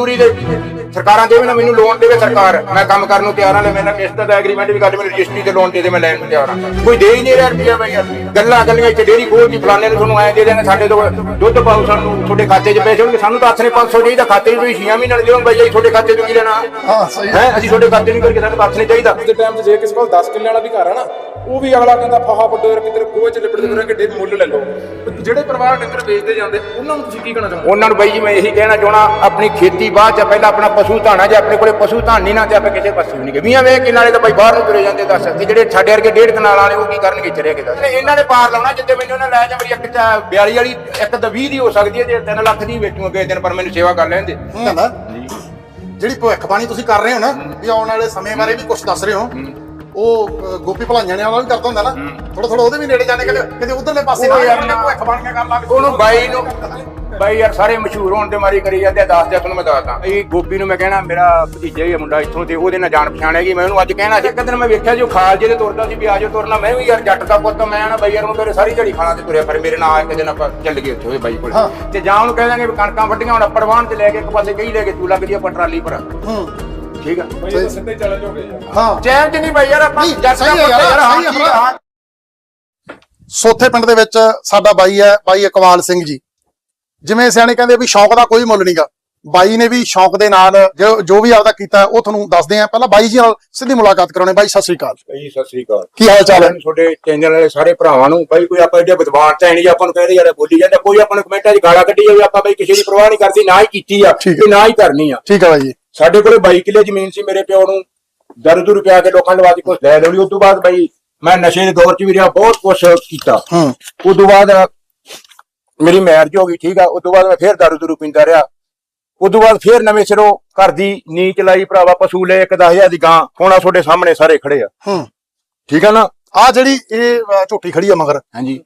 ਪੂਰੀ ਦੇ ਸਰਕਾਰਾਂ ਦੇਵੇ ਨਾ ਮੈਨੂੰ ਲੋਨ ਦੇਵੇ ਸਰਕਾਰ। ਮੈਂ ਕੰਮ ਕਰਨ ਨੂੰ ਤਿਆਰ ਹਾਂ ਲੈ ਮੇਰਾ ਕਿਸ਼ਤ ਦਾ ਐਗਰੀਮੈਂਟ ਵੀ ਕਰ ਮੈਨੂੰ ਰਜਿਸਟਰੀ ਤੇ ਲੋਨ ਦੇ ਦੇ ਮੈਂ ਲੈਣ ਨੂੰ ਤਿਆਰ ਹਾਂ। ਕੋਈ ਦੇ ਹੀ ਨਹੀਂ ਰਿਹਾ ਰੁਪਿਆ ਬਈ। ਯਾਰ ਗੱਲਾਂ ਗੱਲੀਆਂ ਇੱਥੇ ਡੇਰੀ ਖੋਲ ਦੀ ਫਲਾਣੇ ਨੂੰ ਤੁਹਾਨੂੰ ਐ ਦੇ ਦੇਣਾ ਸਾਡੇ ਤੋਂ ਦੁੱਧ ਪਾਓ ਸਾਨੂੰ ਤੁਹਾਡੇ ਖਾਤੇ 'ਚ ਪੈਸੇ ਹੋਣਗੇ ਸਾਨੂੰ ਤਾਂ ਨੇ 500 ਚਾਹੀਦਾ ਖਾਤੇ 'ਚ ਤੁਸੀਂ 6 ਮਹੀਨੇ ਦੇ ਦਿਓ ਬਈ ਜੀ ਤੁਹਾਡੇ ਖਾਤੇ 'ਚ ਕੀ ਲੈਣਾ? ਹਾਂ ਸਹੀ ਹੈ ਅਸੀਂ ਤੁਹਾਡੇ ਖਾਤੇ ਨਹੀਂ ਕਰਕੇ ਸਾਨੂੰ ਨਹੀਂ ਚਾਹੀਦਾ। ਦੇ ਟਾਈਮ 'ਚ ਜੇ ਕਿਸੇ ਕੋਲ 10 ਕਿੱਲੇ ਵਾਲਾ ਵੀ ਘਰ ਆ ਨਾ ਉਹ ਵੀ ਅਗਲਾ ਕਹਿੰਦਾ ਫਾਹਾ ਵੱਡੋ ਯਾਰ ਕਿਤੇ ਗੋਹੇ 'ਚ ਲਿਪੜ ਦੇ ਕਿ ਡੇ ਮੁੱਲ ਲੈ ਲਓ। ਤੇ ਜਿਹੜੇ ਪਰਿਵਾਰ ਡੰਗਰ ਵੇਚਦੇ ਜਾਂਦੇ ਉਹਨਾਂ ਨੂੰ ਤੁਸੀਂ ਕੀ ਕਹਿਣਾ ਚਾਹੁੰਦੇ ਉਹਨਾਂ ਨੂੰ ਬਾਈ ਜੀ ਮੈਂ ਇਹੀ ਕਹਿਣਾ ਚਾਹਣਾ ਆਪਣੀ ਖੇਤੀ ਬਾਅਦ ਚ ਪਹਿਲਾਂ ਆਪਣਾ ਪਸ਼ੂ ਧਾਣਾ ਜੇ ਆਪਣੇ ਕੋਲੇ ਪਸ਼ੂ ਧਾਨ ਨਹੀਂ ਨਾ ਤੇ ਆਪਾਂ ਕਿਸੇ ਪਾਸੇ ਵੀ ਨਹੀਂ ਗਏ। ਮੀਆਂ ਵੇਖ ਕੇ ਨਾਲੇ ਤਾਂ ਬਾਈ ਬਾਹਰ ਨੂੰ ਤੁਰੇ ਜਾਂਦੇ ਦੱਸ ਤੇ ਜਿਹੜੇ ਸਾਡੇ ਵਰਗੇ ਡੇਢ ਕਨਾਲ ਵਾਲੇ ਉਹ ਕੀ ਕਰਨਗੇ ਰਹਿ ਕੇ ਦੱਸ। ਇਹਨਾਂ ਨੇ ਪਾਰ ਲਾਉਣਾ ਜਿੱਦੇ ਮੈਨੂੰ ਉਹਨਾਂ ਲੈ ਜਾ ਮੇਰੀ ਇੱਕ ਚ 42 ਵਾਲੀ ਇੱਕ ਤਾਂ 20 ਦੀ ਹੋ ਸਕਦੀ ਹੈ ਜੇ 3 ਲੱਖ ਦੀ ਵੇਚੂਗਾ ਕਿਸੇ ਦਿਨ ਪਰ ਮੈਨੂੰ ਸੇਵਾ ਕਰ ਲੈਂਦੇ। ਜਿਹੜੀ ਭਵਿੱਖਬਾਣੀ ਤੁਸੀਂ ਕਰ ਰਹੇ ਹੋ ਨਾ ਵੀ ਆਉਣ ਵਾਲੇ ਸਮੇਂ ਬਾਰੇ ਵੀ ਕੁਝ ਦੱਸ ਰਹੇ ਹੋ। ਉਹ ਗੋਪੀ ਭਲਾਈਆਂ ਨੇ ਵਾਲਾ ਵੀ ਕਰਦਾ ਹੁੰਦਾ ਨਾ। ਥੋੜਾ ਥੋੜਾ ਉਹਦੇ ਵੀ ਨੇੜੇ ਜਾਣੇ ਕਿਤੇ ਕਿਤੇ ਉਧਰਲੇ ਪਾਸੇ ਉਹ ਨਾ ਯਾਰ ਯਾਰ ਭਵਿੱਖਬਾਣੀ ਕਰ ਲੱਗ। ਉਹਨੂੰ ਬਾਈ ਨੂੰ ਬਾਈ ਯਾਰ ਸਾਰੇ ਮਸ਼ਹੂਰ ਹੋਣ ਦੇ ਮਾਰੀ ਕਰੀ ਜਾਂਦੇ ਆ, ਦੱਸ ਦਿਆ ਤੁਹਾਨੂੰ ਮੈਂ ਦੱਸਦਾ। ਇਹ ਗੋਪੀ ਨੂੰ ਮੈਂ ਕਹਿਣਾ ਮੇਰਾ ਭਤੀਜਾ ਹੀ ਆ ਮੁੰਡਾ ਇੱਥੋਂ ਤੇ ਉਹਦੇ ਨਾਲ ਜਾਣ ਪਛਾਣ ਹੈਗੀ। ਮੈਂ ਉਹਨੂੰ ਅੱਜ ਕਹਿਣਾ ਸੀ ਇੱਕ ਦਿਨ ਮੈਂ ਵੇਖਿਆ ਜੋ ਖਾਲਜੇ ਦੇ ਤੁਰਦਾ ਸੀ ਵੀ ਆਜੋ ਤੁਰਨਾ। ਮੈਂ ਵੀ ਯਾਰ ਜੱਟ ਦਾ ਪੁੱਤ ਮੈਂ ਨਾ ਬਾਈ ਯਾਰ ਨੂੰ ਮੇਰੇ ਸਾਰੀ ਝੜੀ ਖਾਣਾ ਤੇ ਤੁਰਿਆ ਪਰ ਮੇਰੇ ਨਾਲ ਇੱਕ ਦਿਨ ਆਪਾਂ ਚੱਲ ਗਏ ਉੱਥੇ ਉਹਦੇ ਬਾਈ ਕੋਲ। ਤੇ ਜਾਂ ਉਹਨੂੰ ਕਹਿ ਦਾਂਗੇ ਕਣਕਾਂ ਵੱਡੀਆਂ ਹੁਣ ਵਾਹਣ ਤੇ ਲੈ ਕੇ ਇੱਕ ਪਾਸੇ ਕਹੀ ਲੈ ਕੇ ਤੂੰ ਲੱਗ ਜੀ ਆਪਾਂ ਟਰਾਲੀ ਪਰ। ਹੂੰ। ਠੀਕ ਆ। ਸਿੱਧੇ ਚੱਲ ਜਾਓਗੇ ਹਾਂ। ਚੈਨ ਬਾਈ ਯਾਰ ਆਪਾਂ ਜੱਟ ਦਾ ਪੁੱਤ ਯਾਰ, ਹਾਂ ਆ, ਸੋਥੇ ਪਿੰਡ ਦੇ ਵਿੱਚ ਸਾਡਾ ਬਾਈ ਹੈ ਬਾਈ ਇਕਬਾਲ ਸਿੰਘ ਜੀ। ਜਿਵੇਂ ਸਿਆਣੇ ਕਹਿੰਦੇ ਵੀ ਸ਼ੌਕ ਦਾ ਕੋਈ ਮੁੱਲ ਨਹੀਂਗਾ। ਬਾਈ ਨੇ ਵੀ ਸ਼ੌਕ ਦੇ ਨਾਲ ਜੋ- ਜੋ ਵੀ ਆਪਦਾ ਕੀਤਾ ਉਹ ਤੁਹਾਨੂੰ ਦੱਸਦੇ ਆ। ਪਹਿਲਾਂ ਬਾਈ ਜੀ ਨਾਲ ਸਿੱਧੀ ਮੁਲਾਕਾਤ ਕਰਾਉਣੇ ਬਾਈ ਸਤਿ ਸ੍ਰੀ ਅਕਾਲ। ਬਾਈ ਸਤਿ ਸ੍ਰੀ ਅਕਾਲ। ਕੀ ਹਾਲ ਚਾਲ ਹੈ? ਤੁਹਾਡੇ ਚੈਨਲ ਵਾਲੇ ਸਾਰੇ ਭਰਾਵਾਂ ਨੂੰ ਬਾਈ ਕੋਈ ਆਪਾਂ ਇਹਦੇ ਵਿਦਵਾਨ ਤਾਂ ਨਹੀਂ ਆਪਾਂ ਨੂੰ ਕਹਿੰਦੇ ਯਾਰ ਬੋਲੀ ਜਾਂਦਾ ਕੋਈ ਆਪਾਂ ਨੂੰ ਕਮੈਂਟਾਂ 'ਚ ਗਾਲਾਂ ਕੱਢੀ ਜਾਵੇ ਆਪਾਂ ਬਾਈ ਕਿਸੇ ਦੀ ਪਰਵਾਹ ਨਹੀਂ ਕਰਦੀ ਨਾ ਹੀ ਕੀਤੀ ਆ। ਤੇ ਨਾ ਹੀ ਕਰਨੀ ਆ। ਠੀਕ ਹੈ ਬਾਈ ਜੀ। ਸਾਡੇ ਕੋਲੇ 22 ਕਿੱਲੇ ਜ਼ਮੀਨ ਸੀ ਮੇਰੇ ਪਿਓ ਨੂੰ। ਦਰ ਦਰ ਰੁਪਿਆ ਕੇ ਲੋਕਾਂ ਲਵਾ ਕੇ ਕੁਝ ਲੈ ਲਈ ਉਸ ਤੋਂ ਬਾਅਦ ਬਾਈ ਮੈਂ ਨਸ਼ੇ ਦੇ ਦੌਰ 'ਚ ਵੀ ਰਿਹਾ ਬਹੁਤ ਕੁਝ ਕੀਤਾ। ਹੂੰ। ਉਸ ਤੋਂ ਬਾਅਦ ਮੇਰੀ ਮੈਰਿਜ ਹੋ ਗਈ ਠੀਕ ਆ। ਉਸ ਤੋਂ ਬਾਅਦ ਮੈਂ ਫੇਰ ਦਾਰੂ ਦੂਰੂ ਪੀਂਦਾ ਰਿਹਾ। ਉਸ ਤੋਂ ਬਾਅਦ ਫੇਰ ਨਵੇਂ ਸਿਰੋਂ ਘਰ ਦੀ ਨੀ ਚਲਾਈ ਭਰਾਵਾ ਪਸ਼ੂ ਲੈ ਇੱਕ 10000 ਦੀ ਗਾਂ ਹੁਣ ਆ ਤੁਹਾਡੇ ਸਾਹਮਣੇ ਸਾਰੇ ਖੜੇ ਆ। ਹੂੰ। ਠੀਕ ਆ ਨਾ? ਆ ਜਿਹੜੀ ਇਹ ਅ, ਝੋਟੀ ਖੜੀ ਆ ਮਗਰ। ਹਾਂਜੀ।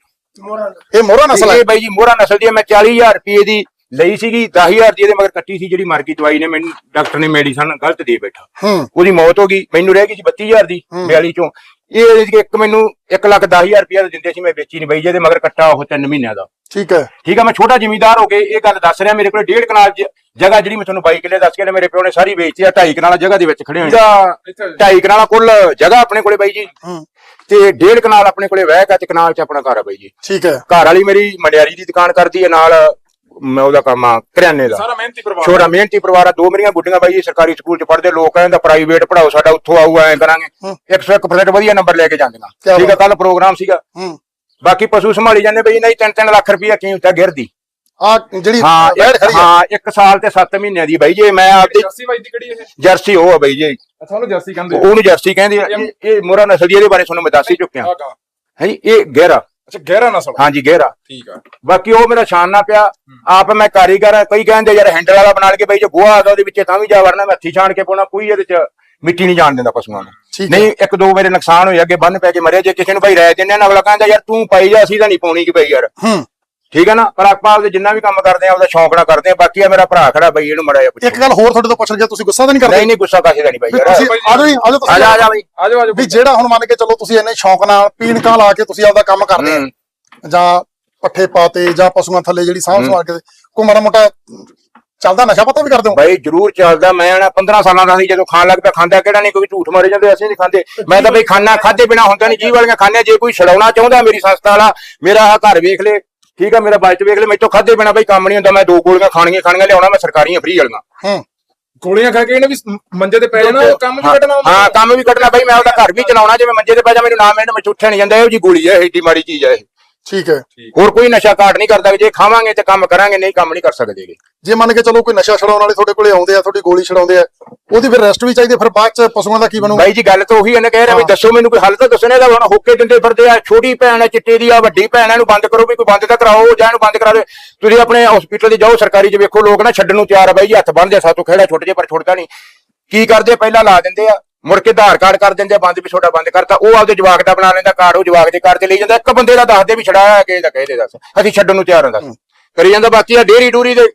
ਇਹ ਮੋਹਰਾ ਨਸਲ ਹੈ ਇਹ ਬਾਈ ਜੀ ਮੋਹਰਾ ਨਸਲ ਦੀ ਹੈ, ਮੈਂ 40000 ਰੁਪਏ ਦੀ ਲਈ ਸੀਗੀ 10000 ਦੀ ਇਹਦੇ ਮਗਰ ਕੱਟੀ ਸੀ ਜਿਹੜੀ ਮਰ ਗਈ ਦਵਾਈ ਨੇ ਮੈਨੂੰ ਡਾਕਟਰ ਨੇ ਮੈਡੀਸਨ ਗਲਤ ਦੇ ਬੈਠਾ। ਹੂੰ। ਉਹਦੀ ਮੌਤ ਹੋ ਗਈ ਮੈਨੂੰ ਰਹਿ ਗਈ ਸੀ 32000 ਦੀ 42 ਚੋਂ। ਇਹ ਇੱਕ ਮੈਨੂੰ 1 ਲੱਖ 10000 ਰੁਪਏ ਦਾ ਦਿੰਦੇ ਸੀ ਮੈਂ ਵੇਚੀ ਨਹੀਂ ਬਾਈ ਜਿਹਦੇ ਮਗਰ ਕੱਟਾ ਉਹ 3 ਮਹੀਨਿਆਂ ਦਾ। ਠੀਕ ਹੈ। ਠੀਕ ਆ ਮੈਂ ਛੋਟਾ ਜ਼ਿਮੀਂਦਾਰ ਹੋ ਕੇ ਇਹ ਗੱਲ ਦੱਸ ਰਿਹਾ ਮੇਰੇ ਕੋਲ ਡੇਢ ਕਨਾਲ ਜ- ਜਗ੍ਹਾ ਜਿਹੜੀ ਮੈਂ ਤੁਹਾਨੂੰ ਬਾਈ ਕਿੱਲੇ ਦੱਸ ਕੇ ਨੇ ਮੇਰੇ ਪਿਓ ਨੇ ਸਾਰੀ ਵੇਚਤੀ ਆ ਢਾਈ ਕਨਾਲਾ ਜਗ੍ਹਾ ਦੇ ਵਿੱਚ ਖੜੇ ਹੋਏ ਆ ਇੱਥੇ ਢਾਈ ਕਨਾਲਾ ਕੁੱਲ ਜਗ੍ਹਾ ਆਪਣੇ ਕੋਲੇ ਬਾਈ ਜੀ। ਹੂੰ। ਤੇ ਡੇਢ ਕਨਾਲ ਆਪਣੇ ਕੋਲੇ ਵਹਿ ਕਾ ਤੇ ਕਨਾਲ ਚ ਆਪਣਾ ਘਰ ਆ ਬਾਈ ਜੀ। ਠੀਕ ਹੈ। ਘਰ ਵਾਲੀ ਮੇਰੀ ਮੰਡਿਆਰੀ ਦੀ ਦੁਕਾਨ ਕਰਦੀ ਹੈ ਨਾਲ ਮੈਂ ਉਹਦਾ ਕੰਮ ਆ ਕਰਿਆਨੇ ਦਾ। ਸਾਰਾ ਮਿਹਨਤੀ ਪਰਿਵਾਰ ਛੋਟਾ ਮਿਹਨਤੀ ਪਰਿਵਾਰ ਆ ਦੋ ਮੇਰੀਆਂ ਗੁੱਡੀਆਂ ਬਾਈ ਜੀ ਸਰਕਾਰੀ ਸਕੂਲ ਚ ਪੜ੍ਹਦੇ ਲੋਕ ਕਹਿੰਦਾ ਪ੍ਰਾਈਵੇਟ ਪੜਾਓ ਸਾਡਾ ਉੱਥੋਂ ਆਊ ਐਂ ਕਰਾਂਗੇ। ਹੂੰ। 101% ਵਧੀਆ ਨੰਬਰ ਲੈ ਕੇ ਜਾਂਦੀਆਂ। ਠੀਕ ਆ। ਕੱਲ ਪ੍ਰੋਗਰਾਮ ਸੀਗਾ। ਹੂੰ। ਬਾਕੀ ਪਸ਼ੂ ਸੰਭਾਲੀ ਜਾਂਦੇ ਬਈ ਨਹੀਂ 3-3 ਲੱਖ ਰੁਪਇਆ ਕੀ ਹੁੰਦਾ ਗਿਰਦੀ? ਆ ਜਿਹੜੀ ਹਾਂ ਹਾਂ 1 ਸਾਲ ਤੇ 7 ਮਹੀਨਿਆਂ ਦੀ ਬਾਈ ਜੀ ਮੈਂ ਆਪਦੀ ਜਰਸੀ ਬਾਈ ਦੀ ਕਿਹੜੀ ਇਹ? ਜਰਸੀ ਉਹ ਆ ਬਾਈ ਜੀ। ਅੱਛਾ ਉਹਨੂੰ ਜਰਸੀ ਕਹਿੰਦੇ ਉਹਨੂੰ ਜਰਸੀ ਕਹਿੰਦੇ ਇਹ- ਮੋਰਾ ਨਸਲ ਦੀ ਇਹਦੇ ਬਾਰੇ ਤੁਹਾਨੂੰ ਮੈਂ ਦੱਸ ਹੀ ਚੁੱਕਿਆ। ਹੈ ਜੀ ਇਹ ਗਹਿਰਾ। ਅੱਛਾ ਗਹਿਰਾ ਨਸਲ ਹਾਂਜੀ ਗਹਿਰਾ। ਠੀਕ ਆ। ਬਾਕੀ ਉਹ ਮੇਰਾ ਸ਼ਾਨ ਨਾ ਪਿਆ। ਆਪ ਮੈਂ ਕਾਰੀਗਰ ਆ ਕਈ ਕਹਿੰਦੇ ਯਾਰ ਹੈਂਡਲ ਵਾਲਾ ਬਣਾ ਕੇ ਬਈ ਜੇ ਗੋਹਾ ਆਦਾ ਉਹਦੇ ਵਿੱਚ ਤਾਂ ਵੀ ਜਾ ਵੜਨਾ ਮੈਂ ਹੱਥੀ ਛਾਣ ਕੇ ਪਾਉਣਾ ਕੋਈ ਇਹਦੇ ਚ ਮਿੱਟੀ ਨਹੀਂ ਜਾਣ ਦਿੰਦਾ ਪਸ਼ੂਆਂ ਨੂੰ। ਨਹੀਂ ਇੱਕ ਦੋ ਮੇਰੇ ਨੁਕਸਾਨ ਹੋਏ ਅੱਗੇ ਬੰਨ ਪੈ ਕੇ ਮਰੇ ਜੇ ਕਿਸੇ ਨੂੰ ਭਾਈ ਰਾਇ ਦਿੰਦੇ ਨਾ ਅਗਲਾ ਕਹਿੰਦਾ ਯਾਰ ਤੂੰ ਪਾਈ ਜਾ ਅਸੀਂ ਤਾਂ ਨਹੀਂ ਪਾਉਣੀ ਕਿ ਬਈ ਯਾਰ। ਹੂੰ। ਠੀਕ ਹੈ ਨਾ? ਪਰ ਆਪਾਂ ਆਪਦੇ ਜਿੰਨਾ ਵੀ ਕੰਮ ਕਰਦੇ ਆ ਉਹਦਾ ਸ਼ੌਂਕ ਨਾਲ ਕਰਦੇ ਆ। ਬਾਕੀ ਆ ਮੇਰਾ ਭਰਾ ਖੜਾ ਬਈ ਇਹਨੂੰ ਮੜਾ ਜਾ ਇੱਕ ਗੱਲ ਹੋਰ ਤੁਹਾਡੇ ਤੋਂ ਪੁੱਛਣ ਗਿਆ ਤੁਸੀਂ ਗੁੱਸਾ ਤਾਂ ਨਹੀਂ ਕਰਦੇ? ਨਹੀਂ ਨਹੀਂ ਗੁੱਸਾ ਕਾਸੇ ਦਾ ਨਹੀਂ ਬਾਈ ਯਾਰ। ਤੁਸੀਂ ਆ ਜਾਓ ਜੀ ਆ ਜਾਓ ਆ ਜਾ ਆ ਜਾ ਤੁਸੀਂ ਬਈ ਵੀ ਜਿਹੜਾ ਹੁਣ ਮੰਨ ਕੇ ਚੱਲੋ ਤੁਸੀਂ ਇੰਨੇ ਸ਼ੌਕ ਨਾਲ ਪੀਣਕਾਂ ਲਾ ਕੇ ਤੁਸੀਂ ਆਪਦਾ ਕੰਮ ਕਰਦੇ। ਆ। ਜਾਂ ਪੱਠੇ ਪਾਤੇ ਜਾਂ ਪਸ਼ੂਆਂ ਥੱਲੇ ਜਿਹੜੀ ਸਾਂਭ ਸੰਭਾਲ ਕੇ ਕੋਈ ਮਾੜਾ ਮੋਟਾ ਚੱਲਦਾ ਨਸ਼ਾ ਪਤਾ ਵੀ ਕਰਦੇ ਹੋ? ਬਾਈ ਜਰੂਰ ਚੱਲਦਾ। ਮੈਂ ਨਾ 15 ਸਾਲਾਂ ਦਾ ਸੀ ਜਦੋਂ ਖਾਣ ਲੱਗ ਪਿਆ ਖਾਂਦਾ ਕਿਹੜਾ ਨਹੀਂ ਕੋਈ ਝੂਠ ਮਾਰੇ ਜਾਂਦੇ ਅਸੀਂ ਨਹੀਂ ਖਾਂਦੇ। ਮੈਂ ਤਾਂ ਬਈ ਖਾਣਾ ਖਾਦੇ ਬਿਨਾ ਹੁੰਦਾ ਨਹੀਂ ਜੀ ਵਾਲੀਆਂ ਖਾਣੇ ਜੇ ਕੋਈ ਛਡਾਉਣਾ ਚਾਹੁੰਦਾ ਮੇਰੀ ਸੰਸਥਾ ਵਾਲਾ ਮੇਰਾ ਘਰ ਵੇਖ ਲੈ। ਠੀਕ ਆ ਮੇਰਾ ਬਜਟ ਵੇਖ ਲੈ ਮੈਥੋਂ ਖਾਦੇ ਬਿਨਾ ਬਈ ਕੰਮ ਨਹੀਂ ਹੁੰਦਾ ਮੈਂ ਦੋ ਗੋਲੀਆਂ ਖਾਣੀਆਂ ਖਾਣੀਆਂ ਲਿਆਉਣਾ ਮੈਂ ਸਰਕਾਰੀਆਂ ਫ੍ਰੀ ਵਾਲੀਆਂ। ਹੂੰ। ਗੋਲੀਆਂ ਖਾ ਕੇ ਇਹਨੇ ਵੀ ਮੰਜੇ ਤੇ ਪੈ ਜਾਣਾ ਉਹ ਕੰਮ ਵੀ ਹੁੰਦਾ ਹਾਂ ਕੰਮ ਵੀ ਕੱਢਣਾ ਬਈ ਮੈਂ ਉਹਦਾ ਘਰ ਵੀ ਚਲਾਉਣਾ ਜੇ ਮੈਂ ਮੰਜੇ ਤੇ ਪੈ ਜਾ ਮੈਨੂੰ ਨਾ ਮੈਂ ਉੱਠਿਆ ਨਹੀਂ ਜਾਂਦਾ ਇਹੋ ਜੀ ਗੋਲੀ ਹੈ ਏਡੀ ਮਾੜੀ ਚੀਜ਼ ਹੈ ਇਹ। ਠੀਕ ਹੈ। ਹੋਰ ਕੋਈ ਨਸ਼ਾ ਕਾਟ ਨਹੀਂ ਕਰਦਾ ਜੇ ਖਾਵਾਂਗੇ ਤੇ ਕੰਮ ਕਰਾਂਗੇ ਨਹੀਂ ਕੰਮ ਨਹੀਂ ਕਰ ਸਕਦੇਗੇ ਜੇ ਮੰਨ ਕੇ ਚੱਲੋ ਕੋਈ ਨਸ਼ਾ ਛਡਾਉਣ ਵਾਲੇ ਤੁਹਾਡੇ ਕੋਲੇ ਆਉਂਦੇ ਆ ਤੁਹਾਡੀ ਗੋਲੀ ਛਡਾਉਂਦੇ ਆ ਉਹਦੀ ਫਿਰ ਰੈਸਟ ਵੀ ਚਾਹੀਦੀ ਫਿਰ ਬਾਅਦ ਚ ਪਸ਼ੂਆਂ ਦਾ ਕੀ ਬਣੂ ਬਾਈ ਜੀ ਗੱਲ ਤਾਂ ਉਹੀ ਇਹਨੇ ਕਹਿ ਰਿਹਾ ਵੀ। ਦੱਸੋ ਮੈਨੂੰ ਕੋਈ ਹੱਲ ਤਾਂ ਦੱਸੋ ਨੇ ਇਹਦਾ ਹੁਣ ਹੋਕੇ ਦਿੰਦੇ ਫਿਰਦੇ ਆ ਛੋਟੀ ਭੈਣ ਹੈ ਚਿੱਟੇ ਦੀ ਆ ਵੱਡੀ ਭੈਣ ਹੈ ਇਹਨੂੰ ਬੰਦ ਕਰੋ ਵੀ ਕੋਈ ਬੰਦ ਤਾਂ ਕਰਾਓ ਜਾਂ ਇਹਨੂੰ ਬੰਦ ਕਰਾ ਦੇ। ਤੁਸੀਂ ਆਪਣੇ ਹਸਪੀਟਲ 'ਚ ਜਾਓ ਸਰਕਾਰੀ 'ਚ ਵੇਖੋ ਲੋਕ ਨਾ ਛੱਡਣ ਨੂੰ ਤਿਆਰ ਆ ਬਾਈ ਜੀ ਹੱਥ ਬੰਨਦੇ ਆ, ਸਾਤੋਂ ਖੇੜਾ ਛੁੱਟ ਜੇ ਪਰ ਛੁੱਟਦਾ ਨਹੀਂ। ਕੀ ਕਰਦੇ ਪਹਿਲਾਂ ਲਾ ਦਿੰਦੇ ਆ ਮੁੜ ਕੇ ਆਧਾਰ ਕਾਰਡ ਕਰ ਦਿੰਦੇ ਆ ਬੰਦ ਵੀ ਛੋਟਾ ਬੰਦ ਕਰਤਾ ਉਹ ਆਪਦੇ ਜਵਾਕ ਦਾ ਬਣਾ ਲੈਂਦਾ ਕਾਰਡ ਉਹ ਜਵਾਕ ਦੇ ਕਾਰਡ ਤੇ ਲਈ ਜਾਂਦਾ ਇੱਕ ਬੰਦੇ ਦਾ ਦੱਸਦੇ ਵੀ ਛੜਾਇਆ ਕਿਸੇ ਦਾ ਕਹਦੇ ਦੱਸ ਅਸੀਂ ਛੱਡਣ ਨੂੰ ਤਿਆਰ ਹਾਂ ਦੱਸ। ਕਰੀ ਜਾਂਦਾ ਬਾਕੀ ਆ ਡੇਰੀ ਡੂਰੀ ਦੇ।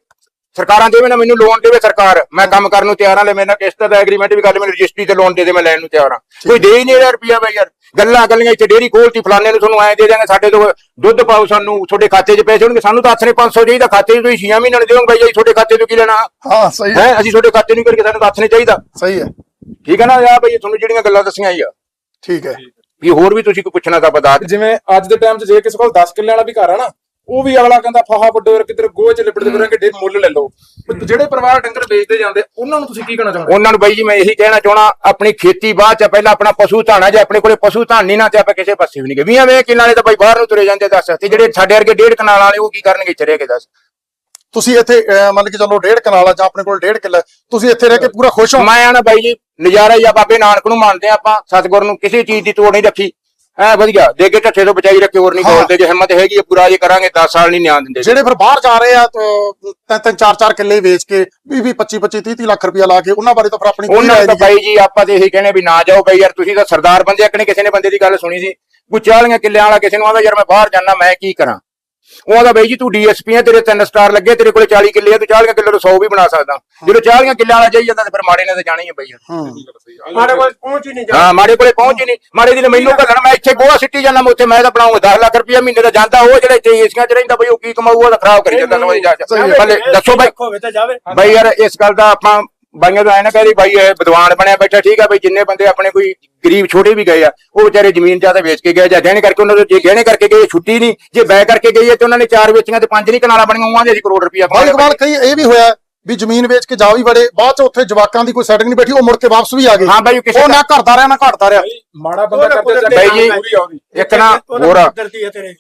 ਸਰਕਾਰਾਂ ਦੇਵੇ ਨਾ ਮੈਨੂੰ ਲੋਨ ਦੇਵੇ ਸਰਕਾਰ। ਮੈਂ ਕੰਮ ਕਰਨ ਨੂੰ ਤਿਆਰ ਹਾਂ ਲੈ ਮੇਰੇ ਨਾਲ ਕਿਸ਼ਤ ਦਾ ਐਗਰੀਮੈਂਟ ਵੀ ਕਰ ਲੈ ਮੈਨੂੰ ਰਜਿਸਟਰੀ ਤੇ ਲੋਨ ਦੇ ਦੇ ਮੈਂ ਲੈਣ ਨੂੰ ਤਿਆਰ ਹਾਂ। ਕੋਈ ਦੇ ਹੀ ਨਹੀਂ ਰਿਹਾ ਰੁਪਿਆ ਬਈ ਯਾਰ। ਗੱਲਾਂ ਗੱਲੀਆਂ ਇੱਥੇ ਡੇਰੀ ਖੋਲਤੀ ਫਲਾਣੇ ਨੂੰ ਤੁਹਾਨੂੰ ਐ ਦੇ ਦਿਆਂਗੇ ਸਾਡੇ ਤੋਂ ਦੁੱਧ ਪਾਓ ਸਾਨੂੰ ਤੁਹਾਡੇ ਖਾਤੇ 'ਚ ਪੈਸੇ ਹੋਣਗੇ ਸਾਨੂੰ ਤਾਂ ਨੇ 500 ਚਾਹੀਦਾ ਖਾਤੇ 'ਚ ਤੁਸੀਂ 6 ਮਹੀਨਿਆਂ ਨੂੰ ਦਿਓਗੇ ਬਈ ਜੀ ਤੁਹਾਡੇ ਖਾਤੇ 'ਤੋਂ ਕੀ ਲੈਣਾ? ਹਾਂ ਸਹੀ ਹੈ। ਅਸੀਂ ਤੁਹਾਡੇ ਖਾਤੇ ਨੂੰ ਕਰਕੇ ਸਾਨੂੰ ਤਾਂ ਨੇ ਚਾਹੀਦਾ। ਸਹੀ ਹੈ। ਠੀਕ ਹੈ ਨਾ ਯਾ ਬਈ ਤੁਹਾਨੂੰ ਜਿਹੜੀਆਂ ਗੱਲਾਂ ਦੱਸੀਆਂ ਹੀ ਆ। ਠੀਕ ਹੈ। ਵੀ ਹੋਰ ਵੀ ਤੁਸੀਂ ਕੋਈ ਪੁੱਛਣਾ ਤਾਂ ਬਤਾ। ਜਿਵੇਂ ਅੱਜ ਦੇ ਟਾਈਮ 'ਚ ਜੇ ਕਿਸੇ ਕੋਲ 10 ਕਿੱਲੇ ਵਾਲਾ ਵੀ ਘਰ ਆ ਨਾ ਉਹ ਵੀ ਅਗਲਾ ਕਹਿੰਦਾ ਫਾਹਾ ਵੱਡੋ ਯਾਰ ਕਿਤੇ ਗੋਹੇ 'ਚ ਲਿਬੜਦੇ ਫਿਰਾਂਗੇ ਡੇ ਮੁੱਲ ਲੈ ਲਓ। ਜਿਹੜੇ ਪਰਿਵਾਰ ਡੰਗਰ ਵੇਚਦੇ ਜਾਂਦੇ ਉਹਨਾਂ ਨੂੰ ਤੁਸੀਂ ਕੀ ਕਹਿਣਾ ਚਾਹੁੰਦੇ ਉਹਨਾਂ ਨੂੰ ਬਾਈ ਜੀ ਮੈਂ ਇਹੀ ਕਹਿਣਾ ਚਾਹਣਾ ਆਪਣੀ ਖੇਤੀ ਬਾਅਦ ਚ ਪਹਿਲਾਂ ਆਪਣਾ ਪਸ਼ੂ ਧਾਣਾ ਜੇ ਆਪਣੇ ਕੋਲੇ ਪਸ਼ੂ ਧਾਨ ਨਹੀਂ ਨਾ ਤੇ ਆਪਾਂ ਕਿਸੇ ਪਾਸੇ ਵੀ ਨਹੀਂ ਗਏ। ਵੀਆਂ ਵੇ ਕਿੱਲਾਂ ਵਾਲੇ ਤਾਂ ਬਾਈ ਬਾਹਰ ਨੂੰ ਤੁਰੇ ਜਾਂਦੇ ਦੱਸ। ਤੇ ਜਿਹੜੇ ਸਾਡੇ ਵਰਗੇ ਡੇਢ ਕਨਾਲ ਵਾਲੇ ਉਹ ਕੀ ਕਰਨਗੇ ਰਹਿ ਕੇ ਦੱਸ। ਤੁਸੀਂ ਇੱਥੇ ਮੰਨ ਕੇ ਚੱਲੋ ਡੇਢ ਕਨਾਲ ਆ ਜਾਂ ਆਪਣੇ ਕੋਲ ਡੇਢ ਕਿੱਲਾ ਤੁਸੀਂ ਇੱਥੇ ਰਹਿ ਕੇ ਪੂਰਾ ਖੁਸ਼ ਹੋ? ਮੈਂ ਆਣਾ ਬਾਈ ਜੀ ਨਜ਼ਾਰਾ ਹੀ ਆ ਬਾਬੇ ਨਾਨਕ ਨੂੰ ਮੰਨਦੇ ਆ ਆਪਾਂ ਸਤਿਗੁਰ ਨੂੰ ਕਿਸੇ ਚੀਜ਼ ਦੀ ਤੋੜ ਨਹੀਂ ਰੱਖੀ। ਐ ਵਧੀਆ ਦੇ ਕੇ ਢੱਠੇ ਤੋਂ ਬਚਾਈ ਰੱਖੇ ਹੋਰ ਨਹੀਂ ਹਾਂ। ਬੋਲਦੇ ਜੇ ਹਿੰਮਤ ਹੈਗੀ ਆ ਪੂਰਾ ਜੇ ਕਰਾਂਗੇ 10 ਸਾਲ ਨਹੀਂ ਨਿਆਂ ਦਿੰਦੇ। ਜਿਹੜੇ ਫਿਰ ਬਾਹਰ ਜਾ ਰਹੇ ਆ ਤੇ ਤਿੰਨ ਤਿੰਨ ਚਾਰ ਚਾਰ ਕਿੱਲੇ ਵੇਚ ਕੇ 20 20 25 25 30 30 ਲੱਖ ਰੁਪਇਆ ਲਾ ਕੇ ਉਹਨਾਂ ਬਾਰੇ ਤਾਂ ਫਿਰ ਆਪਣੀ ਕੋਈ ਉਹਨਾਂ ਰਾਏ ਨੂੰ ਤਾਂ ਨਹੀਂ ਬਾਈ ਜੀ ਆਪਾਂ ਤੇ ਇਹੀ ਕਹਿੰਦੇ ਵੀ ਨਾ ਜਾਓ ਬਾਈ ਯਾਰ ਤੁਸੀਂ ਤਾਂ ਸਰਦਾਰ ਬੰਦੇ ਆ, ਕਿਨੇ ਕਿਸੇ ਨੇ ਬੰਦੇ ਦੀ ਗੱਲ ਸੁਣੀ ਸੀ। ਕੋਈ 40 ਕਿੱਲਿਆਂ ਵਾਲਾ ਕਿਸੇ ਨੂੰ ਆਂਦਾ ਯਾਰ ਮੈਂ ਬਾਹਰ ਜਾਣਾ ਮੈਂ ਕੀ ਕਰਾਂ? ਉਹ ਆਂਦਾ ਬਾਈ ਜੀ ਤੂੰ ਡੀਐਸਪੀ ਆ ਤੇਰੇ ਤਿੰਨ ਸਟਾਰ ਲੱਗੇ ਤੇਰੇ ਕੋਲੇ 40 ਕਿੱਲੇ ਆ ਤੂੰ 40 ਕਿੱਲੇ ਤੋਂ 100 ਵੀ ਬਣਾ ਸਕਦਾ। ਜਦੋਂ 40 ਕਿੱਲਿਆਂ ਵਾਲਾ ਜਾਈ ਜਾਂਦਾ ਤੇ ਫਿਰ ਮਾੜੇ ਨੇ ਤਾਂ ਜਾਣਾ ਹੀ ਆ ਬਾਈ। ਹੂੰ। ਮਾੜੇ ਕੋਲ ਪਹੁੰਚ ਹੀ ਨਹੀਂ ਜਾ ਹਾਂ ਮਾੜੇ ਕੋਲੇ ਪਹੁੰਚ ਹੀ ਨਹੀਂ। ਮਾੜੇ ਦੀ ਮੈਨੂੰ ਘੱਲਣਾ ਮੈਂ ਇੱਥੇ ਗੋਆ ਸਿੱਟੀ ਜਾਂਦਾ ਮੈਂ ਉੱਥੇ ਮੈਂ ਤਾਂ ਬਣਾਉਂਗਾ 10 ਲੱਖ ਰੁਪਇਆ ਮਹੀਨੇ ਦਾ ਜਾਂਦਾ ਉਹ ਜਿਹੜਾ ਇੱਥੇ ਏਸੀਆਂ 'ਚ ਰਹਿੰਦਾ ਬਈ ਉਹ ਕੀ ਕਮਾਊਗਾ ਤਾਂ ਖਰਾਬ ਕਰੀ ਜਾਂਦਾ ਨਵਾਂ ਜਾ ਹੈ। ਭਲੇ ਦੱਸੋ ਬਾਈ। ਹੋਵੇ ਤਾਂ ਜਾਵੇ। ਬਾਈ ਯਾਰ ਇਸ ਗੱਲ ਦਾ ਆਪਾਂ ਬਾਈਆਂ ਤੋਂ ਐ ਨਾ ਕਹਦੀ ਬਾਈ ਇਹ ਵਿਦਵਾਨ ਬਣਿਆ ਬੈਠਾ ਠੀਕ ਆ ਬਈ ਜਿੰਨੇ ਬੰਦੇ ਆਪਣੇ ਕੋਈ ਗਰੀਬ ਛੋਟੇ ਵੀ ਗਏ ਆ ਉਹ ਵਿਚਾਰੇ ਜ਼ਮੀਨ ਜ਼ਿਆਦਾ ਵੇਚ ਕੇ ਗਏ ਜਾਂ ਗਹਿਣੇ ਕਰਕੇ ਉਹਨਾਂ ਦੇ ਜੇ ਗਹਿਣੇ ਕਰਕੇ ਗਏ ਛੁੱਟੀ ਨਹੀਂ ਜੇ ਬੈ ਕਰਕੇ ਗਈ ਹੈ ਤੇ ਉਹਨਾਂ ਨੇ ਚਾਰ ਵੇਚੀਆਂ ਤੇ ਪੰਜ ਨਹੀਂ ਕਨਾਲਾਂ ਬਣੀਆਂ ਉਹਾਂ ਦੇ ਅਸੀਂ ਕਰੋੜ ਰੁਪਇਆ ਬਾਈ ਇਕਬਾਲ ਕਈ ਇਹ ਵੀ ਹੋਇਆ। ਵੀ ਜ਼ਮੀਨ ਵੇਚ ਕੇ ਜਾ ਵੀ ਵੜੇ ਬਾਅਦ ਚ ਉੱਥੇ ਜਵਾਕਾਂ ਦੀ ਕੋਈ ਸੈਟਿੰਗ ਨਹੀਂ ਬੈਠੀ ਉਹ ਮੁੜ ਕੇ ਵਾਪਸ ਵੀ ਆ ਗਏ। ਹਾਂ ਬਾਈ ਉਹ ਕਿਸੇ ਉਹ ਨਾ ਘਟਦਾ ਰਿਹਾ ਨਾ ਘਟਦਾ ਰਿਹਾ। ਮਾੜਾ ਬੰਦਾ ਕਰਦੇ ਬਾਈ ਜੀ, ਪੂਰੀ ਆਉਂਦੀ ਇੱਕ ਨਾ ਹੋਰ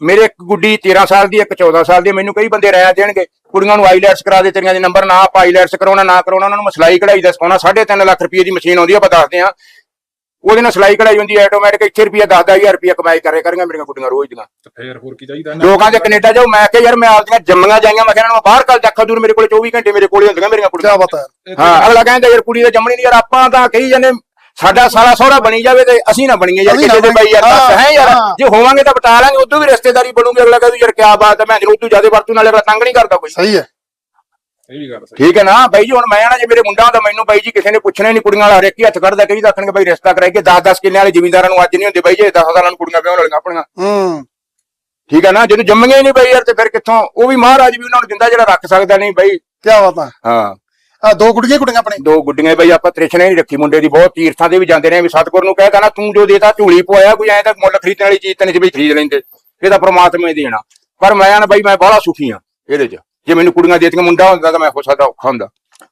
ਮੇਰੇ ਇੱਕ ਗੁੱਡੀ 13 ਸਾਲ ਦੀ ਇੱਕ 14 ਸਾਲ ਦੀ ਮੈਨੂੰ ਕਈ ਬੰਦੇ ਰਾਇਆ ਦੇਣਗੇ। ਕੁੜੀਆਂ ਨੂੰ ਆਈਲੈਟਸ ਕਰਾ ਦੇ ਤੇਰੀਆਂ ਦੇ ਨੰਬਰ ਨਾ ਆਪਾਂ ਆਈਲੈਟਸ ਕਰਾਉਣਾ ਨਾ ਕਰਾਉਣਾ ਉਹਨਾਂ ਨੂੰ ਮੈਂ ਸਿਲਾਈ ਕਢਾਈ ਦਾ ਸਿਖਾਉਣਾ। 3.5 ਲੱਖ ਰੁਪਏ ਦੀ ਮਸ਼ੀਨ ਆਉਂਦੀ ਆ ਆਪਾਂ ਦੱਸਦੇ ਆ ਉਹਦੇ ਨਾਲ ਸਿਲਾਈ ਕਢਾਈ ਹੁੰਦੀ ਹੈ ਆਟੋਮੈਟਿਕ ਇੱਥੇ ਰੁਪਿਆ 10000 ਰੁਪਿਆ ਕਮਾਈ ਕਰੇ ਕਰਾਂਗੇ ਮੇਰੀਆਂ ਕੁੜੀਆਂ ਰੋਜ਼ ਦੀਆਂ। ਤੇ ਫੇਰ ਹੋਰ ਕੀ ਚਾਹੀਦਾ ਇਹਨਾਂ ਲੋਕਾਂ ਦੇ ਕੈਨੇਡਾ ਜਾਓ ਮੈਂ ਕਿਹਾ ਯਾਰ ਮੈਂ ਆਪਦੀਆਂ ਜੰਮੀਆਂ ਜਾਈਆਂ ਮੈਂ ਕਹਿੰਦਾ ਮੈਂ ਬਾਹਰ ਕੱਲ ਦੇਖਾ ਦੂਰ ਮੇਰੇ ਕੋਲੇ 24 ਘੰਟੇ ਮੇਰੇ ਕੋਲੇ ਹੁੰਦੀਆਂ ਮੇਰੀਆਂ ਕੁੜੀਆਂ। ਕਿਆ ਪਤਾ ਹੈ। ਹਾਂ ਅਗਲਾ ਕਹਿੰਦਾ ਯਾਰ ਕੁੜੀ ਦਾ ਜੰਮਣੀ ਨਹੀਂ ਯਾਰ ਆਪਾਂ ਤਾਂ ਕਹੀ ਜਾਂਦੇ ਸਾਡਾ ਸਾਲਾ ਸਹੁਰਾ ਬਣੀ ਜਾਵੇ ਤੇ ਅਸੀਂ ਨਾ ਬਣੀਏ ਯਾਰ ਨਾ ਕਿਸੇ ਦੇ ਬਾਈ ਯਾਰ ਦੱਸ ਹਾਂ, ਯਾਰ। ਜੇ ਹੋਵਾਂਗੇ ਤਾਂ ਬਟਾ ਲਾਂਗੇ ਉਦੋਂ ਵੀ ਰਿਸ਼ਤੇਦਾਰੀ ਬਣੂਗੀ ਅਗਲਾ ਕਹਿੰਦਾ ਯਾਰ ਕਿਆ ਬਾਤ ਹੈ ਮੈਂ ਉਦੋਂ ਜ਼ਿਆਦਾ ਵਰਤੂ ਨਾਲੇ ਅਗਲਾ ਤੰਗ ਨਹੀਂ ਕਰਦਾ ਕੋਈ। ਸਹੀ ਹੈ। ਇਹ ਵੀ ਗੱਲ ਸਹੀ। ਠੀਕ ਹੈ ਨਾ? ਬਾਈ ਜੀ ਹੁਣ ਮੈਂ ਨਾ ਜੇ ਮੇਰੇ ਮੁੰਡਾ ਹੁੰਦਾ ਮੈਨੂੰ ਬਾਈ ਜੀ ਕਿਸੇ ਨੇ ਪੁੱਛਣਾ ਨਹੀਂ ਕੁੜੀਆਂ ਵਾਲਾ ਹਰੇਕ ਹੀ ਹੱਥ ਕੱਢਦਾ ਕਈ ਦੱਸਣਗੇ ਬਾਈ ਰਿਸ਼ਤਾ ਕਰਾਈ ਕੇ 10-10 ਕਿੱਲੇ ਵਾਲੇ ਜ਼ਿਮੀਂਦਾਰਾਂ ਨੂੰ ਅੱਜ ਨਹੀਂ ਹੁੰਦੇ ਬਾਈ ਜੀ 10 ਸਾਲਾਂ ਨੂੰ ਕੁੜੀਆਂ ਵਿਆਹ ਵਾਲੀਆਂ ਆਪਣੀਆਂ। ਹੂੰ। ਠੀਕ ਹੈ ਨਾ? ਜਦੋਂ ਜੰਮੀਆਂ ਹੀ ਨਹੀਂ ਬਾਈ ਯਾਰ ਤੇ ਫਿਰ ਕਿੱਥੋਂ? ਉਹ ਵੀ ਮਹਾਰਾਜ ਵੀ ਉਹਨਾਂ ਨੂੰ ਦਿੰਦਾ ਜਿਹੜਾ ਰੱਖ ਸਕਦਾ ਨਹੀਂ ਬਾਈ। ਕਿਆ ਬਾਤ ਹੈ ਹਾਂ। ਆ ਦੋ ਗੁੱਡੀਆਂ ਕੁੜੀਆਂ ਆਪਣੇ ਦੋ ਗੁੱਡੀਆਂ ਬਈ ਆਪਾਂ ਤ੍ਰਿਸ਼ਨਾ ਹੀ ਨਹੀਂ ਰੱਖੀ ਮੁੰਡੇ ਦੀ ਬਹੁਤ ਤੀਰਥਾਂ ਤੇ ਵੀ ਜਾਂਦੇ ਨੇ ਵੀ ਸਤਿਗੁਰ ਨੂੰ ਕਹਿ ਨਾ ਤੂੰ ਜੋ ਦੇਤਾ ਝੂਲੀ ਪਵਾਇਆ ਕੋਈ ਐਂ ਤਾਂ ਮੁੱਲ ਖਰੀਦਣ ਵਾਲੀ ਚੀਜ਼ ਤਾਂ ਸੀ ਬਈ ਖਰੀਦ ਲੈਂਦੇ। ਇਹ ਤਾਂ ਪ੍ਰਮਾਤਮਾ ਹੀ ਦੇਣਾ। ਪਰ ਮੈਂ ਨਾ ਬਈ ਮੈਂ ਬਾਹਲਾ ਸੁਖੀ ਆ ਇਹਦੇ 'ਚ। ਜੇ ਮੈਨੂੰ ਕੁੜੀਆਂ ਦੇਤੀਆਂ ਮੁੰਡਾ ਹੁੰਦਾ ਤਾਂ ਮੈਂ ਹੋ ਸਕਦਾ ਔਖਾ ਹੁੰਦਾ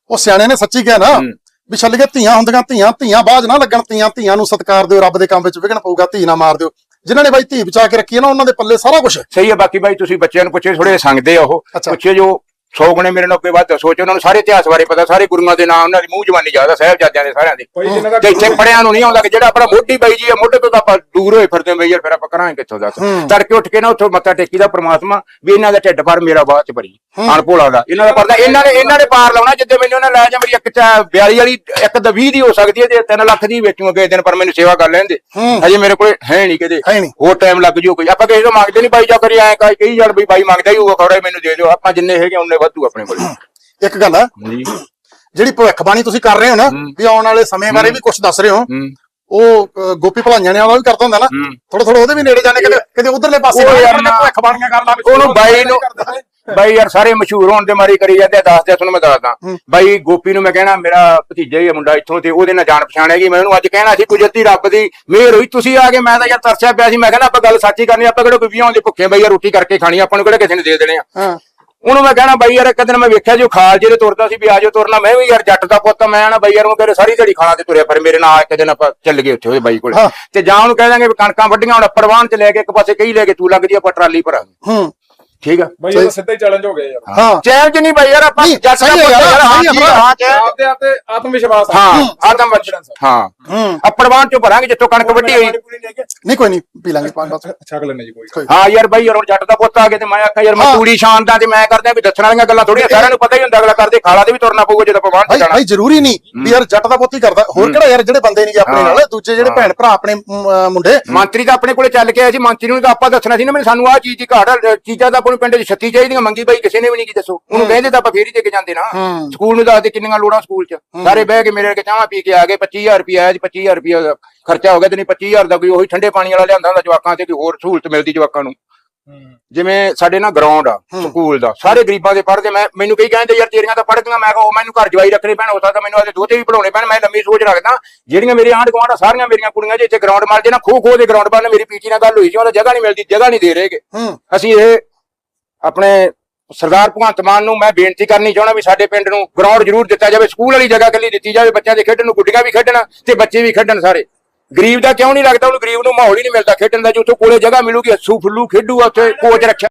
ਉਹ ਸਿਆਣੇ ਨੇ ਸੱਚੀ ਕਿਹਾ ਨਾ ਹੂੰ। ਵੀ ਛੱਲ ਕੇ ਧੀਆਂ ਹੁੰਦੀਆਂ ਧੀਆਂ ਧੀਆਂ ਬਾਜ ਨਾ ਲੱਗਣ ਧੀਆਂ ਧੀਆਂ ਨੂੰ ਸਤਿਕਾਰ ਦਿਓ ਰੱਬ ਦੇ ਕੰਮ ਵਿੱਚ ਵਿਘਨ ਪਊਗਾ ਧੀ ਨਾ ਮਾਰ ਦਿਓ ਜਿਨ੍ਹਾਂ ਨੇ ਬਾਈ ਧੀ ਬਚਾ ਕੇ ਰੱਖੀ ਹੈ ਨਾ ਉਹਨਾਂ ਦੇ ਪੱਲੇ ਸਾਰਾ ਕੁਝ ਸਹੀ ਹੈ ਬਾਕੀ ਬਾਈ ਤੁਸੀਂ ਬੱਚਿਆਂ ਨੂੰ ਪੁੱਛੇ ਥੋੜੇ ਸੰਗਦੇ ਆ ਉਹ ਅੱਛਾ। ਪੁੱਛੇ ਜੋ 100 ਗੁਣੇ ਮੇਰੇ ਨਾਲ ਕੋਈ ਵੱਧ ਸੋਚ ਉਹਨਾਂ ਨੂੰ ਸਾਰੇ ਇਤਿਹਾਸ ਬਾਰੇ ਪਤਾ ਸਾਰੇ ਗੁਰੂਆਂ ਦੇ ਨਾਮ ਉਹਨਾਂ ਦੀ ਮੂੰਹ ਜ਼ਬਾਨੀ ਜ਼ਿਆਦਾ ਸਾਹਿਬਜ਼ਾਦਿਆਂ ਦੇ ਸਾਰਿਆਂ ਦੇ। ਦਾ ਤੇ ਇੱਥੇ ਪੜਿਆਂ ਨੂੰ ਨਹੀਂ ਆਉਂਦਾ ਕਿ ਜਿਹੜਾ ਆਪਣਾ ਮੋਢੀ ਬਾਈ ਜੀ ਆ ਮੋਢੇ ਤੋਂ ਤਾਂ ਆਪਾਂ ਦੂਰ ਹੋਏ ਫਿਰਦੇ ਹਾਂ ਯਾਰ ਫਿਰ ਆਪਾਂ ਕਰਾਂਗੇ ਕਿੱਥੋਂ ਦੱਸ? ਹੂੰ। ਤੜਕੇ ਉੱਠ ਕੇ ਨਾ ਉੱਥੋਂ ਮੱਥਾ ਟੇਕੀ ਦਾ ਪ੍ਰਮਾਤਮਾ ਵੀ ਇਹਨਾਂ ਦਾ ਢਿੱਡ ਭਰ ਮੇਰਾ ਬਾਅਦ ਚ ਭਰੀ ਹੂੰ। ਅਣਭੋਲਾ ਦਾ। ਇਹਨਾਂ ਦਾ ਪਰਦਾ ਇਹਨਾਂ ਨੇ ਇਹਨਾਂ ਨੇ ਪਾਰ ਲਾਉਣਾ ਜਿੱਦੇ ਮੈਨੂੰ ਉਹਨਾਂ ਲੈ ਜਾ ਮੇਰੀ ਇੱਕ ਚਾ 42 ਵਾਲੀ ਇੱਕ ਤਾਂ 20 ਦੀ ਹੋ ਸਕਦੀ ਹੈ ਤੇ 3 ਲੱਖ ਦੀ ਵੇਚੂ ਅਗਲੇ ਦਿਨ ਪਰ ਮੈਨੂੰ ਸੇਵਾ ਕਰ ਲੈਂਦੇ ਹੂੰ। ਹਜੇ ਮੇਰੇ ਕੋਲ ਹੈ ਨਹੀਂ ਕਿਤੇ। ਹੈ ਹੋਰ ਟਾਈਮ ਲੱਗ ਜੂ ਕੋਈ। ਆਪਾਂ ਕਿਸੇ ਤੋਂ ਮੰਗਦੇ ਨਹੀਂ ਬਾਈ ਜਾ ਕਰੀ ਐ ਕਹੀ ਯਾਰ ਬਈ ਬਾਈ ਮੰਗਦਾ ਹੀ ਹੋਊਗਾ ਖੌੜਾ ਮੈਨੂੰ ਦੇ ਦਿਓ। ਆਪਾਂ ਜਿੰਨੇ ਹੈਗੇ ਉਹਨੇ ਵਾਧੂ ਆਪਣੇ ਕੋਲ। ਇੱਕ ਗੱਲ ਹੈ ਜੀ ਜਿਹੜੀ ਭਵਿੱਖਬਾਣੀ ਤੁਸੀਂ ਕਰ ਰਹੇ ਹੋ ਨਾ। ਵੀ ਆਉਣ ਵਾਲੇ ਸਮੇਂ ਬਾਰੇ ਵੀ ਕੁਝ ਦੱਸ ਰਹੇ ਹੋ। ਉਹ ਗੋਪੀ ਭਲਾਈਆਂ ਨੇ ਉਹਦਾ ਵੀ ਕਰਦਾ ਹੁੰਦਾ ਨਾ। ਥੋੜਾ ਥੋੜਾ ਉਹਦੇ ਵੀ ਨੇੜੇ ਜਾਣੇ ਕਿਤੇ ਕਿਤੇ ਉਧਰਲੇ ਪਾਸੇ ਉਹ ਯਾਰ ਨਾ- ਭਵਿੱਖਬਾਣੀਆਂ ਕਰ ਲਾ ਉਹਨੂੰ ਬਾਈ ਨੂੰ ਬਾਈ ਯਾਰ ਸਾਰੇ ਮਸ਼ਹੂਰ ਹੋਣ ਦੇ ਮਾਰੀ ਕਰੀ ਜਾਂਦੇ ਆ, ਦੱਸ ਦੇ ਤੁਹਾਨੂੰ ਮੈਂ ਦੱਸਦਾ। ਬਾਈ ਗੋਪੀ ਨੂੰ ਮੈਂ ਕਹਿਣਾ ਮੇਰਾ ਭਤੀਜਾ ਹੀ ਮੁੰਡਾ ਇੱਥੋਂ ਤੇ ਉਹਦੇ ਨਾਲ ਜਾਣ ਪਛਾਣ ਹੈਗੀ। ਮੈਂ ਉਹਨੂੰ ਅੱਜ ਕਹਿਣਾ ਸੀ ਕੁਦਰਤੀ ਰੱਬ ਦੀ ਮਿਹਰ ਹੋਈ ਤੁਸੀਂ ਆ ਕੇ ਮੈਂ ਤਾਂ ਯਾਰ ਤਰਸਿਆ ਪਿਆ ਸੀ। ਮੈਂ ਕਹਿੰਦਾ ਆਪਾਂ ਗੱਲ ਸੱਚੀ ਕਰਨੀ ਆਪਾਂ ਕਿਹੜਾ ਕੋਈ ਵਿਆਹ ਦੇ ਭੁੱਖੇ ਬਾਈ ਯਾਰ ਰੋਟੀ ਕਰਕੇ ਖਾਣੀ ਆਪਾਂ ਨੂੰ ਕਿਹੜਾ ਕਿਸੇ ਨੇ ਦੇ ਦੇਣੇ ਆ। ਉਹਨੂੰ ਮੈਂ ਕਹਿਣਾ ਬਾਈ ਯਾਰ ਇੱਕ ਦਿਨ ਮੈਂ ਵੇਖਿਆ ਜੋ ਖਾਲ ਜਿਹੜੇ ਤੁਰਦਾ ਸੀ ਵੀ ਆਜੋ ਤੁਰਨਾ। ਮੈਂ ਵੀ ਯਾਰ ਜੱਟ ਦਾ ਪੁੱਤ ਆ, ਮੈਂ ਨਾ ਬਾਈ ਯਾਰ ਉਹ ਕਹਿੰਦੇ ਸਾਰੀ ਦਿਹਾੜੀ ਖਾਣਾ ਤੇ ਤੁਰਿਆ ਫਿਰ ਮੇਰੇ ਨਾਲ ਇੱਕ ਦਿਨ ਆਪਾਂ ਚੱਲ ਗਏ ਉੱਥੇ ਉਹਦੇ ਬਾਈ ਕੋਲ। ਹਾਂ। ਤੇ ਜਾਂ ਉਹਨੂੰ ਕਹਿ ਦਾਂਗੇ ਵੀ ਕਣਕਾਂ ਵੱਡੀਆਂ ਹੁਣ ਪਰਵਾਨ ਚ ਲੈ ਕੇ ਇੱਕ ਪਾਸੇ ਕਈ ਲੈ ਕੇ ਤੂੰ ਲੱਗ ਜੀ ਆਪਾਂ ਟਰਾਲੀ ਭਰਾਂਗੇ। ਹੂੰ। ਠੀਕ ਆ ਭਾਈ ਇਹ ਤਾਂ ਸਿੱਧਾ ਹੀ ਚੈਲੰਜ ਹੋ ਗਿਆ ਯਾਰ ਹਾਂ ਚੈਲੰਜ ਨਹੀਂ ਬਾਈ ਯਾਰ ਆਪਾਂ ਨਹੀਂ, ਜੱਟ ਸਹੀ ਦਾ ਹੈ ਪੁੱਤ ਯਾਰ, ਯਾਰ ਹਾਂ ਸਹੀ ਹੈ ਠੀਕ ਭਰਾ। ਆ, ਚ ਆਪਦੇ ਆਪ ਤੇ ਆਤਮ ਵਿਸ਼ਵਾਸ ਹਾਂ ਆਦਮ ਹਾਂ ਹੂੰ ਅਪੜਵਾਨ ਚੋਂ ਭਰਾਂਗੇ ਜਿੱਥੋਂ ਕਣਕ ਵੱਢੀ ਹੋਈ ਨਹੀਂ ਕੋਈ ਨਹੀਂ ਪੀ ਲਾਂਗੇ ਪੰਜ ਬਸ ਛਕ ਲੈਣੇ ਜੀ ਕੋਈ ਹਾਂ ਯਾਰ ਬਾਈ ਯਾਰ ਹੁਣ ਜੱਟ ਦਾ ਪੁੱਤ ਆ ਗਿਆ ਤੇ ਮੈਂ ਆਖਿਆ ਯਾਰ ਮੈਂ ਹਾਂ। ਤੂੜੀ ਸ਼ਾਨ ਦਾ ਤੇ ਮੈਂ ਕਰਦਾ ਵੀ ਦੱਸਣ ਵਾਲੀਆਂ ਗੱਲਾਂ ਥੋੜੀਆਂ ਸਾਰਿਆਂ ਨੂੰ ਪਤਾ ਹੀ ਹੁੰਦਾ ਅਗਲਾ ਕਰਦੇ ਖਾਲਾ ਦੇ ਵੀ ਤੁਰਨਾ ਪਊਗਾ ਜਦੋਂ ਪਵਾਨ ਤੇ ਭਾਈ ਜਾਣਾ ਭਾਈ ਜ਼ਰੂਰੀ ਨਹੀਂ ਵੀ ਯਾਰ ਜੱਟ ਦਾ ਪੁੱਤ ਹੀ ਕਰਦਾ ਹੋਰ ਕਿਹੜਾ ਯਾਰ ਜਿਹੜੇ ਬੰਦੇ ਨਹੀਂ ਆਪਣੇ ਹਾਂ। ਨਾਲ ਦੂਜੇ ਜਿਹੜੇ ਭੈਣ ਭਰਾ ਆਪਣੇ ਮ, ਅਹ, ਮੁੰਡੇ ਮੰਤਰੀ ਤਾਂ ਆਪਣੇ ਕੋਲੇ ਚੱਲ ਕੇ ਆਇਆ ਸੀ ਮੰਤਰੀ ਨੂੰ ਤਾਂ ਆਪਾਂ ਦੱਸਣਾ ਸੀ ਨਾ ਮੈਨੂੰ ਸਾਨੂੰ ਆਹ ਚੀਜ਼ ਦੀ ਘਾਟ ਆ, ਚੀਜ਼ਾਂ ਤਾਂ ਆਪਾਂ ਨੂੰ ਪਿੰਡ 'ਚ ਛੱਤੀ ਚਾਹੀਦੀਆਂ ਮੰਗੀ ਬਾਈ ਕਿਸੇ ਨੇ ਵੀ ਨਹੀਂ ਕੀ ਦੱਸੋ। ਉਹਨੂੰ ਕਹਿੰਦੇ ਤਾਂ ਆਪਾਂ ਫੇਰ ਹੀ ਦੇ ਕੇ ਜਾਂਦੇ ਨਾ। ਹੂੰ। ਸਕੂਲ ਨੂੰ ਦੱਸਦੇ ਕਿੰਨੀਆਂ ਲੋੜਾਂ ਸਕੂਲ 'ਚ। ਸਾਰੇ ਬਹਿ ਕੇ ਮੇਰੇ ਕੇ ਚਾਹਾਂ ਪੀ ਕੇ ਆ ਗਏ 25000 ਰੁਪਏ ਆਇਆ ਜੀ 25000 ਰੁਪਏ ਦਾ ਖਰਚਾ ਹੋ ਗਿਆ ਤੇ ਨਹੀਂ 25000 ਦਾ ਕੋਈ ਉਹੀ ਠੰਡੇ ਪਾਣੀ ਵਾਲਾ ਲਿਆਂਦਾ ਹੁੰਦਾ ਜਵਾਕਾਂ ਤੇ ਕੋਈ ਹੋਰ ਸਹੂਲਤ ਮਿਲਦੀ ਜਵਾਕਾਂ ਨੂੰ। ਜਿਵੇਂ ਸਾਡੇ ਨਾਲ ਗਰਾਊਂਡ ਆ ਸਕੂਲ ਦਾ ਸਾਰੇ ਗਰੀਬਾਂ ਦੇ ਪੜ੍ਹਦੇ ਮੈਂ ਮੈਨੂੰ ਕਈ ਕਹਿੰਦੇ ਯਾਰ ਤੇਰੀਆਂ ਤਾਂ ਪੜ੍ਹ ਗਈਆਂ ਮੈਂ ਕਿਹਾ ਉਹ ਮੈਨੂੰ ਘਰ ਜਵਾਈ ਰੱਖਣੇ ਪੈਣ ਹੋ ਸਕਦਾ ਮੈਨੂੰ ਆਦੇ ਦੋਤੇ ਵੀ ਪੜਾਉਣੇ ਪੈਣ ਮੈਂ ਲੰਮੀ ਸੋਚ ਰੱਖਦਾ ਜਿਹੜੀਆਂ ਮੇਰੇ ਆਂਢ ਗੁਆਂਢ ਆ ਸਾਰੀਆਂ ਮੇਰੀਆਂ ਕੁੜੀਆਂ ਜੇ ਇੱਥੇ ਗਰਾਊਂਡ ਮਾਰ ਜੇ ਨਾ ਖੋ ਖੋ ਦੇ ਗਰਾਊਂਡ ਬਾਰੇ ਮੇਰੀ ਪੀਟੀ ਨਾਲ ਗੱਲ ਹੋਈ ਸੀ ਉਹਦਾ ਜਗ੍ਹਾ ਨਹੀਂ ਮਿਲਦੀ ਜਗ੍ਹਾ ਨਹੀਂ ਦੇ ਰਹੇਗੇ ਹੂੰ। ਅਸੀਂ ਇਹ ਆਪਣੇ ਸਰਦਾਰ ਭਗਵੰਤ ਮਾਨ ਨੂੰ ਮੈਂ ਬੇਨਤੀ ਕਰਨੀ ਚਾਹੁੰਦਾ ਵੀ ਸਾਡੇ ਪਿੰਡ ਨੂੰ ਗਰਾਊਂਡ ਜ਼ਰੂਰ ਦਿੱਤਾ ਜਾਵੇ ਸਕੂਲ ਵਾਲੀ ਜਗ੍ਹਾ ਕੱਲੀ ਦਿੱਤੀ ਜਾਵੇ, ਬੱਚਿਆਂ ਦੇ ਖੇਡਣ ਨੂੰ, ਗੁੱਡੀਆਂ ਵੀ ਖੇਡਣ ਤੇ ਬੱਚੇ ਵੀ ਖੇਡਣ ਸਾਰੇ। ਗਰੀਬ ਦਾ ਕਿਉਂ ਨਹੀਂ ਲੱਗਦਾ, ਉਹਨੂੰ ਗਰੀਬ ਨੂੰ ਮਾਹੌਲ ਹੀ ਨਹੀਂ ਮਿਲਦਾ ਖੇਡਣ ਦਾ, ਜੋ ਉੱਥੇ ਕੋਲੇ ਜਗ੍ਹਾ ਮਿਲੂਗੀ ਹੱਸੂ ਫੁੱਲੂ ਖੇਡੂਗਾ ਉੱਥੇ, ਕੋਚ ਰੱਖਿਆ